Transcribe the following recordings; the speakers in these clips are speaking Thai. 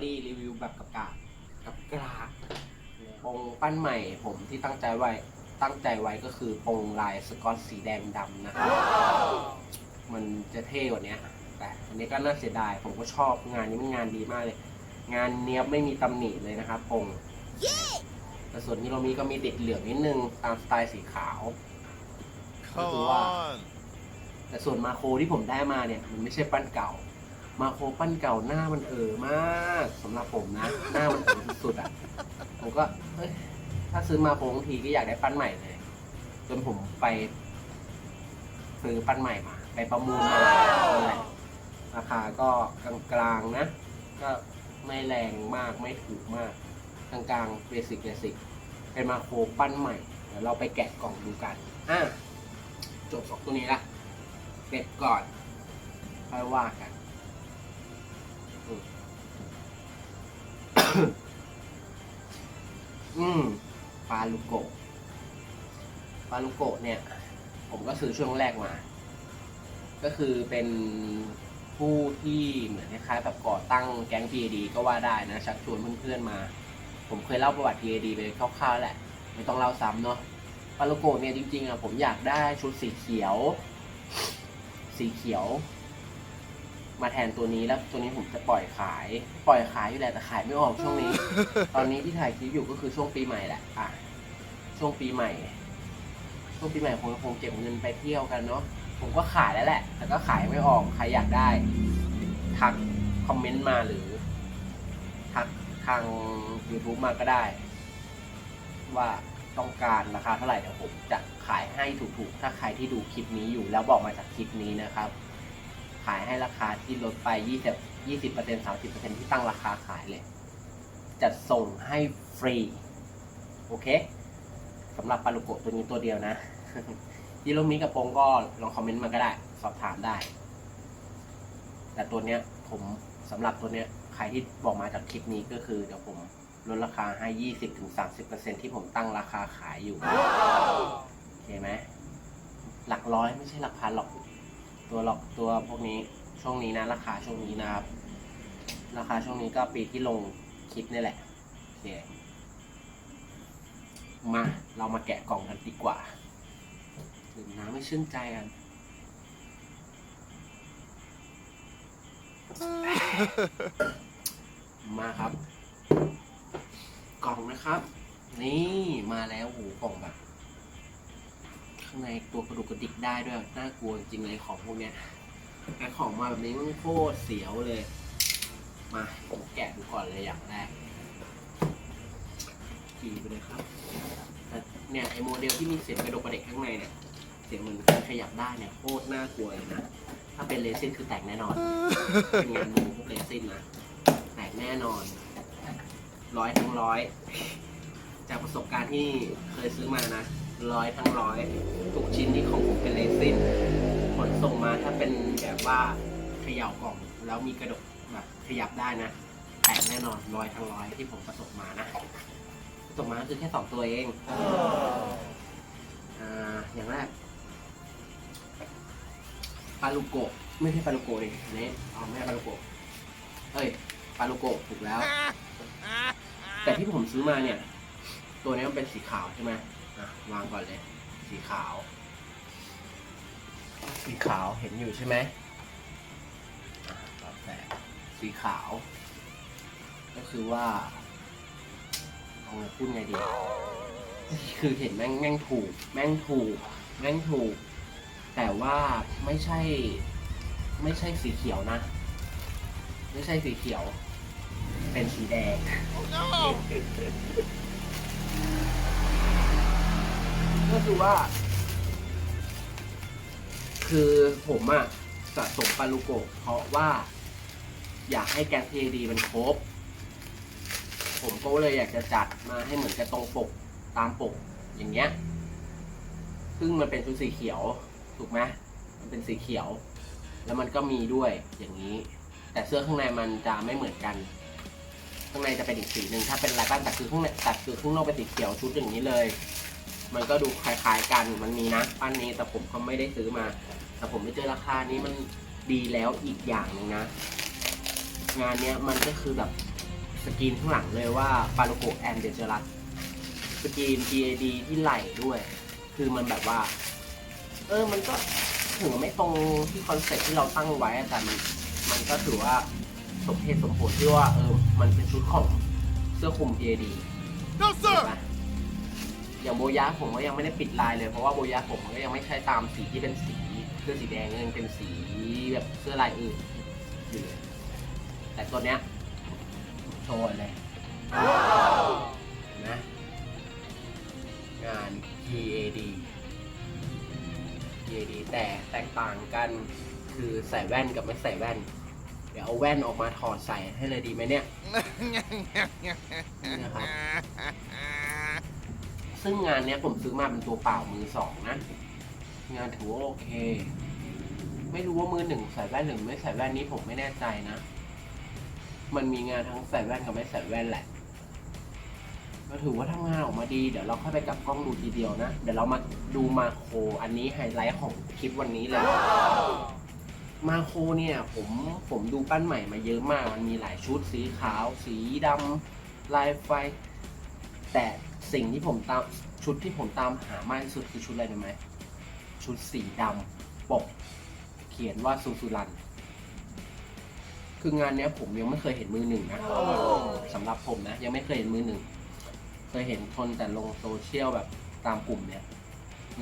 ซี่วิกตอรี่รีวิวแบบกับกากับกราองค์ปั้นใหม่ผมที่ตั้งใจไว้ ตั้งใจไว้ก็คือปงลายสกอตสีแดงดำนะครับ มันจะเท่กว่านี้แต่อันนี้ก็น่าเสียดาย ผมก็ชอบงานนี้มันงานดีมากเลย งานเนี้ยบไม่มีตำหนิเลยนะครับปงแต่ส่วนฮิโรมิก็มีติดเหลืองนิดนึงตามสไตล์สีขาว Come Wow. on. แต่ส่วนมาโคที่ผมได้มาเนี่ย มันไม่ใช่ปั้นเก่า มาโคปั้นเก่าหน้ามันเออมากสำหรับผมนะ หน้ามันเออสุดๆอะผมก็เอ้ยถ้าซื้อมาโคบางทีก็อยากได้ปั้นใหม่เลย จนผมไป ซื้อปั้นใหม่มา ไปประมูลมานั่นแหละราคาก็กลางๆนะ ก็ไม่แรงมากไม่ถูกมากกลางๆเบสิกเบสิกเป็นมาโคปั้นใหม่เดี๋ยวเราไปแกะกล่องดูกันอะจบสองตัวนี้ละเก็บก่อนค่อยว่ากัน อืมปลาลูกโกะปลาลูกโกะเนี่ย ผมก็ซื้อช่วงแรกมา ก็คือเป็นผู้ที่เหมือนคล้ายๆแบบก่อตั้งแก๊ง PAD ก็ว่าได้นะ ชักชวนเพื่อนๆมา ผมเคยเล่าประวัติ PAD ไปคร่าวๆแหละ ไม่ต้องเล่าซ้ำเนาะปลาโลโกะเนี่ยจริงๆอะผมอยากได้ชุดสีเขียว สีเขียว มาแทนตัวนี้แล้วตัวนี้ผมจะปล่อยขาย ปล่อยขายอยู่แหละแต่ขายไม่ออกช่วงนี้ ตอนนี้ที่ถ่ายคลิปอยู่ก็คือช่วงปีใหม่แหละอะช่วงปีใหม่ ช่วงปีใหม่คงคงเก็บเงินไปเที่ยวกันเนาะผมก็ขายแล้วแหละ แต่ก็ขายไม่ออกใครอยากได้ ทักคอมเมนต์มาหรือ ทักทาง YouTube มาก็ได้ ว่าต้องการราคาเท่าไหร่เดี๋ยวผมจะขายให้ถูกๆ ถ้าใครที่ดูคลิปนี้อยู่แล้วบอกมาจากคลิปนี้นะครับ ขายให้ราคาที่ลดไป20 20% 30%ที่ตั้งราคาขายเลยจะส่งให้ฟรี โอเคสำหรับปาลุโกตัวนี้ตัวเดียวนะยิโรมิกับโปงก็ลองคอมเมนต์มาก็ได้ สอบถามได้ แต่ตัวเนี้ยผมสำหรับตัวเนี้ยใครที่บอกมาจากคลิปนี้ก็คือ เดี๋ยวผมลดราคาให้ 20-30%ที่ผมตั้งราคาขายอยู่ โอเคไหมหลักร้อยไม่ใช่หลักพันหรอก ตัวหลอกตัวพวกนี้ช่วงนี้นะ ราคาช่วงนี้นะครับ ราคาช่วงนี้ก็ปีที่ลงคลิปนี่แหละโอเคมาเรามาแกะกล่องกันดีกว่าดื่มน้ำไม่ชื่นใจกันมาครับ กล่องนะครับ นี่มาแล้วโหกล่องแบบ ข้างในตัวกระดูกกระดิกได้ด้วยน่ากลัวจริงเลยของพวกเนี้ยแต่ของมาแบบนี้มันโคตรเสียวเลย มาผมแกะดูก่อนเลยอย่างแรกขี่ไปเลยครับแต่เนี่ยไอโมเดลที่มีเสียงกระดูกกระดิกข้างในเนี่ยเสียงเหมือนการขยับได้เนี่ยโคตรน่ากลัวเลยนะถ้าเป็นเลซินคือแตกแน่นอนเป็นงานโมพวกเลซินนะแตกแน่นอนร้อยทั้งร้อย จากประสบการณ์ที่เคยซื้อมานะ ร้อยทั้งร้อยทุกชิ้นที่ของผมเป็นเลซินขนส่งมาถ้าเป็นแบบว่าเขย่ากล่องแล้วมีกระดกแบบขยับได้นะ แตกแน่นอนร้อยทั้งร้อยที่ผมประสบมานะประสบมาคือแค่สองตัวเองอ่าอย่างแรกปาลูโกะไม่ใช่ปาลูโกะดิอันนี้เอาไม่ใช่ปาลูโกะเอ้ยปาลูโกะถูกแล้ว แต่ที่ผมซื้อมาเนี่ย ตัวนี้มันเป็นสีขาวใช่ไหม อะวางก่อนเลย สีขาว สีขาวเห็นอยู่ใช่ไหมอะแล้วแต่สีขาว ก็คือว่าเอาไงพูดไงดี คือเห็นแม่งแม่งถูก แม่งถูก แม่งถูก แต่ว่าไม่ใช่ ไม่ใช่สีเขียวนะ ไม่ใช่สีเขียว เป็นสีแดง No! ก็คือว่า คือผมอะสะสมปาลูโกะเพราะว่า อยากให้แกงพีดีมันครบ ผมก็เลยอยากจะจัดมาให้เหมือนกับตรงปกตามปกอย่างเงี้ย ซึ่งมันเป็นชุดสีเขียว ถูกไหมมันเป็นสีเขียว แล้วมันก็มีด้วยอย่างนี้ แต่เสื้อข้างในมันจะไม่เหมือนกัน ข้างในจะเป็นอีกสีหนึ่งถ้าเป็นลายบ้านแต่คือข้างในแต่คือข้างนอกเป็นสีเขียวชุดอย่างนี้เลย มันก็ดูคล้าย ๆกันมันมีนะปั้นนี้แต่ผมก็ไม่ได้ซื้อมา แต่ผมไปเจอราคานี้มันดีแล้วอีกอย่างหนึ่งนะ งานเนี้ยมันก็คือแบบสกรีนข้างหลังเลยว่าปาโลโกแอนเดจรัสสกรีน PAD ที่ไหล่ด้วย คือมันแบบว่า เออมันก็ถึงไม่ตรงที่คอนเซ็ปต์ที่เราตั้งไว้แต่มันมันก็ถือว่าสมเหตุสมผลที่ว่าเออมันเป็นชุดของเสื้อคลุม PAD No, เห็น sir! อย่างโบยะผมก็ยังไม่ได้ปิดลายเลยเพราะว่าโบยะผมมันก็ยังไม่ใช่ตามสีที่เป็นสีเสื้อสีแดงยังเป็นสีแบบเสื้อลายอื่นอยู่เลยแต่ตัวเนี้ยโชว์เลยนไหมงาน PAD PAD แต่แตกต่างกันคือใส่แว่นกับไม่ใส่แว่น เดี๋ยวเอาแว่นออกมาถอดใส่ให้เลยดีไหมเนี่ยนี่นะครับ ซึ่งงานเนี้ยผมซื้อมาเป็นตัวเปล่ามือสองนะ งานถือว่าโอเค ไม่รู้ว่ามือหนึ่งใส่แว่นหรือไม่ใส่แว่นนี้ผมไม่แน่ใจนะ มันมีงานทั้งใส่แว่นกับไม่ใส่แว่นแหละ ก็ถือว่าทำงานออกมาดีเดี๋ยวเราค่อยไปกลับกล้องดูทีเดียวนะ เดี๋ยวเรามาดูมาโครอันนี้ไฮไลท์ของคลิปวันนี้เลยมาโครเนี่ย ผมผมดูปั้นใหม่มาเยอะมาก มันมีหลายชุดสีขาว สีดำลายไฟ แต่ สิ่งที่ผมตามชุดที่ผมตามหามากที่สุดคือชุดอะไรรู้ไหมชุดสีดำปก เขียนว่าซูซูรัน คืองานเนี้ยผมยังไม่เคยเห็นมือหนึ่งนะสำหรับผมนะ ยังไม่เคยเห็นมือหนึ่ง เคยเห็นคนแต่ลงโซเชียลแบบตามกลุ่มเนี่ย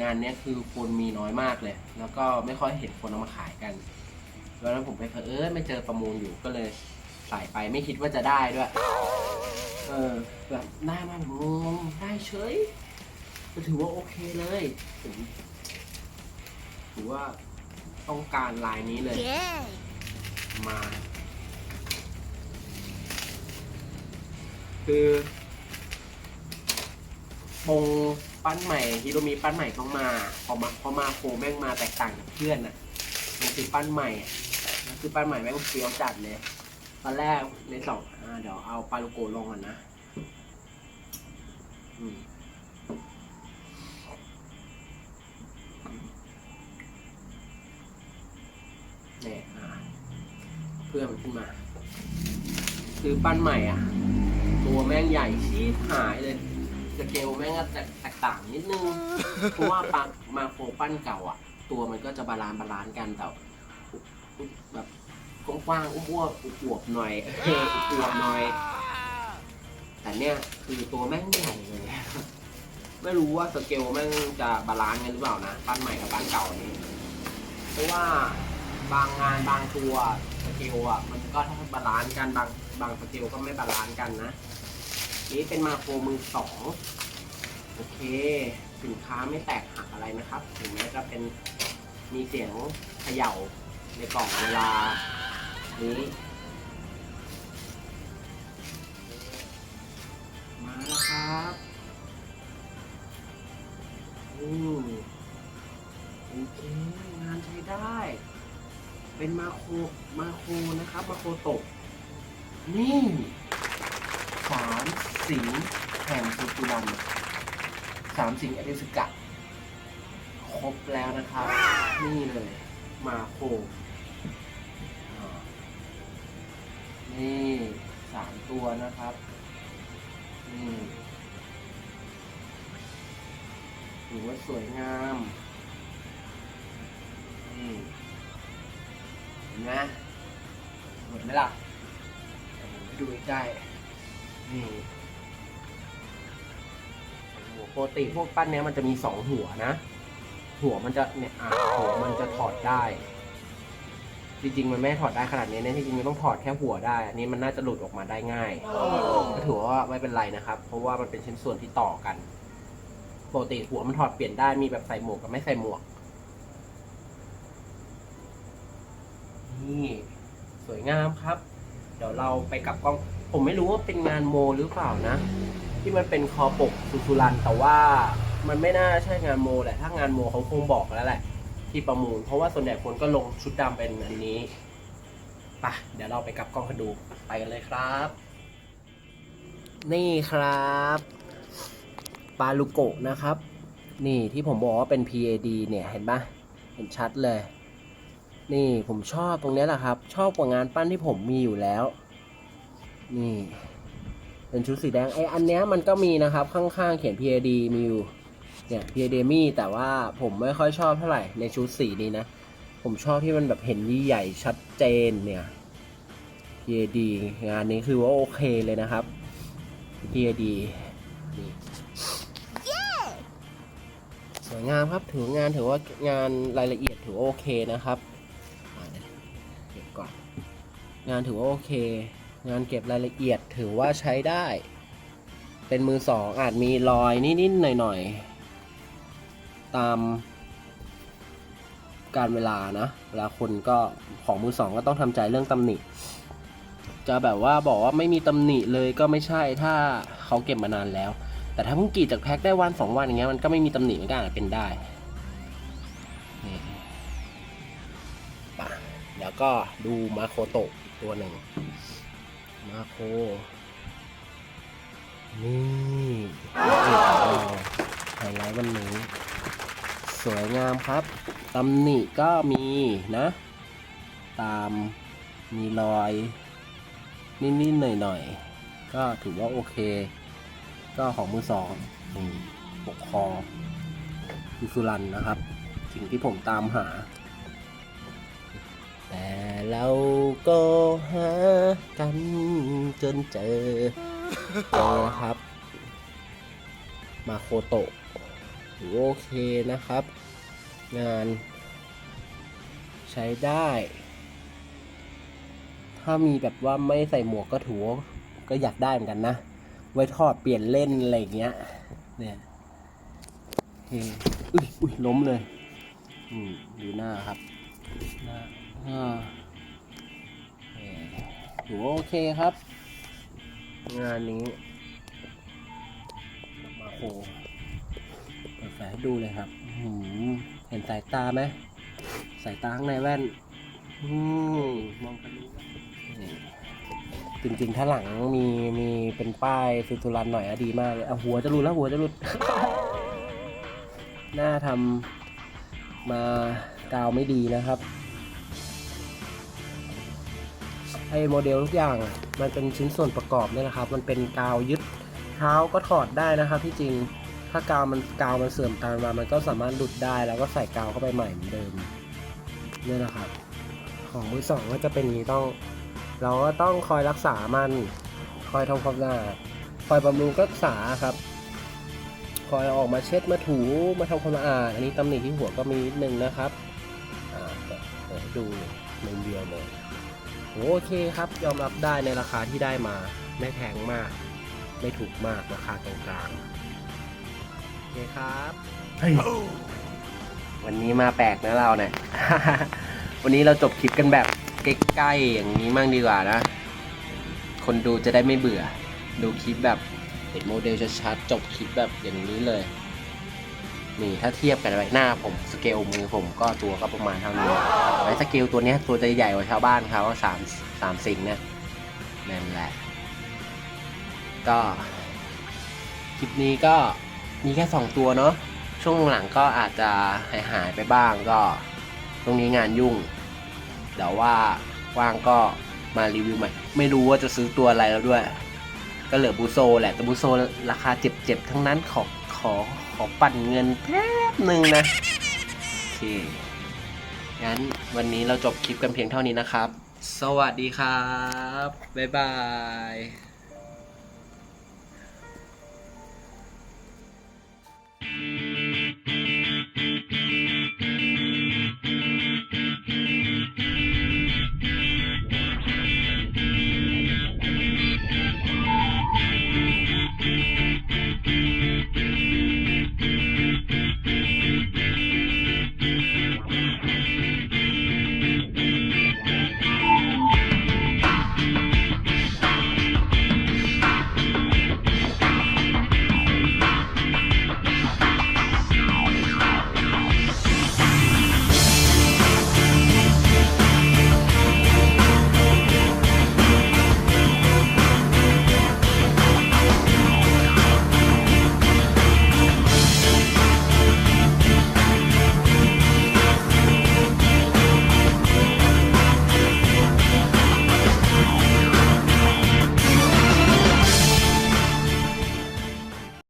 งานเนี้ยคือคนมีน้อยมากเลย แล้วก็ไม่ค่อยเห็นคนเอามาขายกันแล้วนั้นผมไปเผอิญไม่เจอประมูลอยู่ก็เลยใส่ไปไม่คิดว่าจะได้ด้วย เออแบบได้มาผมงงได้เฉยก็ถือว่าโอเคเลยผมถือว่าต้องการลายนี้เลย Yeah! มา คือปงปั้นใหม่ฮิโรมีปั้นใหม่ต้องมาพอมาพอมาโคแม่งมาแตกต่างจากเพื่อนน่ะมันคือปั้นใหม่อะมันคือปั้นใหม่แม่งเฟี้ยวจัดเลย ตอนแรกในสองอ่าเดี๋ยวเอาปาลูโกลงก่อนนะอืมเนี่ยอ่าเพื่อมันขึ้นมาคือปั้นใหม่อะ ตัวแม่งใหญ่ชีพหายเลยสเกลแม่งก็จะแตกต่างนิดนึง เพราะว่าปามาโครปั้นเก่าอะ ตัวมันก็จะบาลานซ์บาลานซ์กันแต่แบบ กว้างๆอ้วนๆอวบๆหน่อยเอออวบๆหน่อย แต่เนี่ยคือตัวแม่งใหญ่เลย ไม่รู้ว่าสเกลแม่งจะบาลานซ์กันหรือเปล่านะปั้นใหม่กับปั้นเก่านี้ เพราะว่าบางงานบางตัวสเกลอะมันก็ถ้าบาลานซ์กันบางบางสเกลก็ไม่บาลานซ์กันนะ นี้เป็นมาโครมือสองโอเค สินค้าไม่แตกหักอะไรนะครับ ถึงแม้จะเป็นมีเสียงเขย่าในกล่องเวลา นี้ มาแล้วครับอืมโอเคงานใช้ได้ เป็นมาโครมาโครนะครับ มาโครตก นี่สามสิงห์แห่งสุตุรันสามสิงห์อริสกะ ครบแล้วนะครับ นี่เลย มาโคร นี่สามตัวนะครับ นี่ถือว่าสวยงาม นี่เห็นไหมหมดไหมล่ะดูใกล้นี่หัวปกติพวกปั้นเนี้ยมันจะมีสองหัวนะ หัวมันจะเนี่ยอะหัวมันจะถอดได้ จริงๆ มันไม่ถอดได้ขนาดนี้นะจริงๆมันต้องถอดแค่หัวได้ อันนี้มันน่าจะหลุดออกมาได้ง่ายก็ถือว่าไม่เป็นไรนะครับ เพราะว่ามันเป็นชิ้นส่วนที่ต่อกันปกติหัวมันถอดเปลี่ยนได้มีแบบใส่หมวกกับไม่ใส่หมวก นี่สวยงามครับ เดี๋ยวเราไปกับกล้อง ผมไม่รู้ว่าเป็นงานโมหรือเปล่านะ ที่มันเป็นคอปกสุสุรันแต่ว่ามันไม่น่าใช่งานโมแหละถ้างานโมเขาคงบอกแล้วแหละ ที่ประมูล เพราะว่าส่วนใหญ่คนก็ลงชุดดำเป็นอันนี้ปะเดี๋ยวเราไปกับกล้องกันดูไปกันเลยครับ นี่ครับปาลูโกะนะครับ นี่ที่ผมบอกว่าเป็น PAD เนี่ยเห็นปะเห็นชัดเลย นี่ผมชอบตรงนี้แหละครับ ชอบกว่างานปั้นที่ผมมีอยู่แล้ว นี่ เป็นชุดสีแดงไออันเนี้ยมันก็มีนะครับ ข้างๆเขียน PAD มีอยู่ เนี่ย PAD มีแต่ว่าผมไม่ค่อยชอบเท่าไหร่ในชุดสีนี้นะ ผมชอบที่มันแบบเห็นใหญ่ชัดเจนเนี่ย PAD งานนี้คือว่าโอเคเลยนะครับ PAD นี่สวยงามครับถืองานถือว่างานรายละเอียดถือว่าโอเคนะครับอ่าเดี๋ยวเก็บก่อนงานถือว่าโอเค งานเก็บรายละเอียดถือว่าใช้ได้ เป็นมือสองอาจมีรอยนิดๆหน่อยๆ ตามการเวลานะเวลาคนก็ของมือสองก็ต้องทำใจเรื่องตำหนิ จะแบบว่าบอกว่าไม่มีตำหนิเลยก็ไม่ใช่ถ้าเขาเก็บมานานแล้ว แต่ถ้าเพิ่งกรีดจากแพ็คได้วันสองวันอย่างเงี้ยมันก็ไม่มีตำหนิมันก็อาจเป็นได้นี่ป่ะเดี๋ยวก็ดูมาโคโตะตัวหนึ่งมาโค นี่นี่ของเราไฮไลท์วันนี้ สวยงามครับตำหนิก็มีนะ ตามมีรอย นิดๆหน่อยๆ ก็ถือว่าโอเค ก็ของมือสองนี่ปกคอยูสุรันนะครับ สิ่งที่ผมตามหา แต่เราก็หากันจนเจอเจอนะครับ มาโคโตะ ถือโอเคนะครับ งาน ใช้ได้ ถ้ามีแบบว่าไม่ใส่หมวกก็ถือว่าก็อยากได้เหมือนกันนะ ไว้ทอดเปลี่ยนเล่นอะไรอย่างเงี้ย เนี่ยเคอุ้ยอุ้ยล้มเลย อืมดูหน้าครับหน้าอ่าเออถือว่าโอเคครับ งานนี้มาโค ดูเลยครับหือเห็นสายตาไหมสายตาข้างในแว่นอืมมองกันรู้จริงๆ ถ้าหลังมีมีเป็นป้ายสุตุรันหน่อยอะดีมากเลยเอาหัวจะรุดแล้วหัวจะรุดหน้าทำมากาวไม่ดีนะครับไอ้โมเดลทุกอย่างมันเป็นชิ้นส่วนประกอบนี่แหละครับ มันเป็นกาวยึดเท้าก็ถอดได้นะครับที่จริง ถ้ากาวมันกาวมันเสื่อมตามมา มันก็สามารถหลุดได้แล้วก็ใส่กาวเข้าไปใหม่เหมือนเดิมนี่นะครับ ของมือสองก็จะเป็นนี้ต้อง เราก็ต้องคอยรักษามัน คอยทำความสะอาดคอยบำรุงรักษาครับ คอยออกมาเช็ดมาถูมาทำความสะอาดอันนี้ตำหนิที่หัวก็มีนิดนึงนะครับดี๋ยวเดี๋ยวให้ดูมุมเดียวเลยโอเคครับ ยอมรับได้ในราคาที่ได้มา ไม่แพงมาก ไม่ถูกมากราคากลางๆ เคครับวันนี้มาแปลกนะเราเนี่ย วันนี้เราจบคลิปกันแบบใกล้ๆอย่างนี้มั่งดีกว่านะ คนดูจะได้ไม่เบื่อ ดูคลิปแบบเห็นโมเดลชัดๆจบคลิปแบบอย่างนี้เลย นี่ถ้าเทียบกันไว้หน้าผมสเกลมือผมก็ตัวก็ประมาณเท่านี้ไว้สเกลตัวเนี้ยตัวจะใหญ่กว่าชาวบ้านเขาสามสามสิงเนี่ยนั่นแหละ ก็คลิปนี้ก็ มีแค่สองตัวเนาะช่วงหลังก็อาจจะหายหายๆไปบ้างก็ตรงนี้งานยุ่งเดี๋ยวว่าว่างก็มารีวิวใหม่ ไม่รู้ว่าจะซื้อตัวอะไรแล้วด้วย ก็เหลือบูโซแหละแต่บูโซราคาเจ็บๆทั้งนั้นขอขอขอปั่นเงินแป๊บหนึ่งนะโอเคงั้นวันนี้เราจบคลิปกันเพียงเท่านี้นะครับ สวัสดีครับ บ๊ายบาย